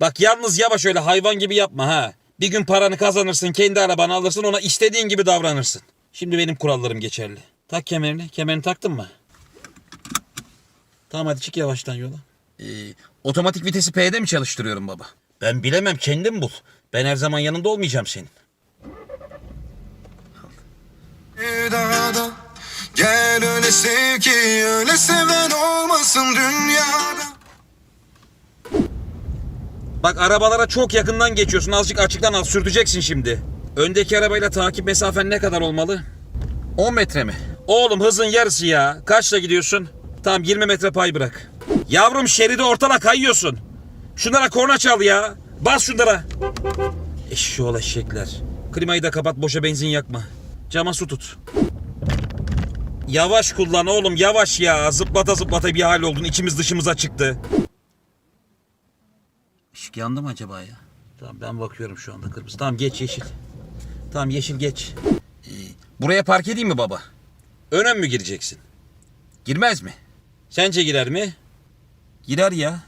Bak yalnız yavaş öyle hayvan gibi yapma ha. Bir gün paranı kazanırsın, kendi arabanı alırsın, ona istediğin gibi davranırsın. Şimdi benim kurallarım geçerli. Tak kemerini. Kemerini taktın mı? Tamam hadi çık yavaştan yola. Ee, otomatik vitesi P'de mi çalıştırıyorum baba? Ben bilemem kendin bul. Ben her zaman yanında olmayacağım senin. Öyle sev ki öyle seven olmasın dünyada Bak arabalara çok yakından geçiyorsun. Azıcık açıktan al. Sürteceksin şimdi. Öndeki arabayla takip mesafen ne kadar olmalı? 10 metre mi? Oğlum hızın yarısı ya. Kaçla gidiyorsun? Tamam 20 metre pay bırak. Yavrum şeridi ortala kayıyorsun. Şunlara korna çal ya. Bas şunlara. Eşşoğlu eşekler. Klimayı da kapat boşa benzin yakma. Cama su tut. Yavaş kullan oğlum yavaş ya. Zıplata zıplata bir hal oldun. İçimiz dışımıza çıktı. Işık yandı mı acaba ya? Tamam ben bakıyorum şu anda kırmızı. Tamam geç yeşil. Tamam yeşil geç. Ee, buraya park edeyim mi baba? Öne mi gireceksin? Girmez mi? Sence girer mi? Girer ya.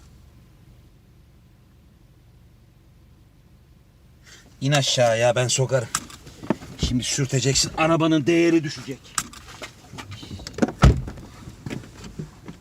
İn aşağıya ben sokarım. Şimdi sürteceksin arabanın değeri düşecek.